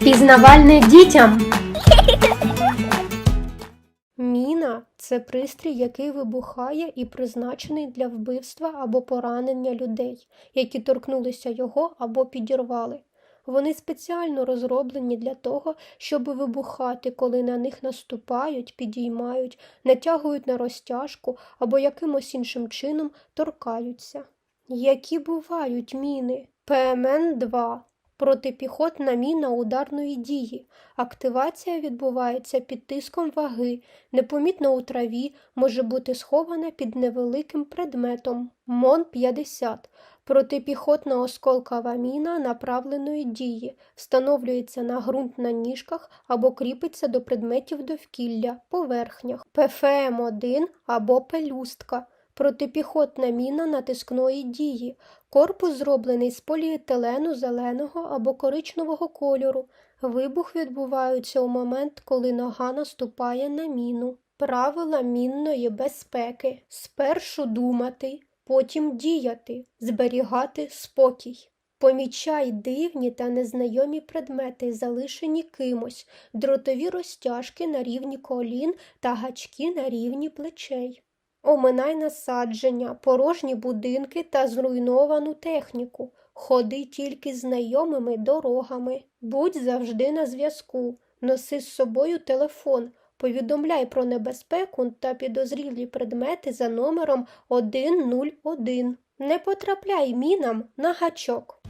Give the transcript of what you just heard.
Пізнавальне дітям. Міна це пристрій, який вибухає і призначений для вбивства або поранення людей, які торкнулися його або підірвали. Вони спеціально розроблені для того, щоб вибухати, коли на них наступають, підіймають, натягують на розтяжку або якимось іншим чином торкаються. Які бувають міни? ПМН-2 протипіхотна міна ударної дії. Активація відбувається під тиском ваги, непомітно у траві, може бути схована під невеликим предметом. МОН-50 протипіхотна осколкова міна направленої дії, встановлюється на ґрунт на ніжках або кріпиться до предметів довкілля, поверхнях. ПФМ-1 або пелюстка протипіхотна міна натискної дії. Корпус зроблений з поліетилену зеленого або коричневого кольору. Вибух відбувається у момент, коли нога наступає на міну. Правила мінної безпеки. Спершу думати, потім діяти, зберігати спокій. Помічай дивні та незнайомі предмети, залишені кимось, дротові розтяжки на рівні колін та гачки на рівні плечей. Оминай насадження, порожні будинки та зруйновану техніку. Ходи тільки знайомими дорогами. Будь завжди на зв'язку. Носи з собою телефон. Повідомляй про небезпеку та підозрілі предмети за номером 101. Не потрапляй мінам на гачок.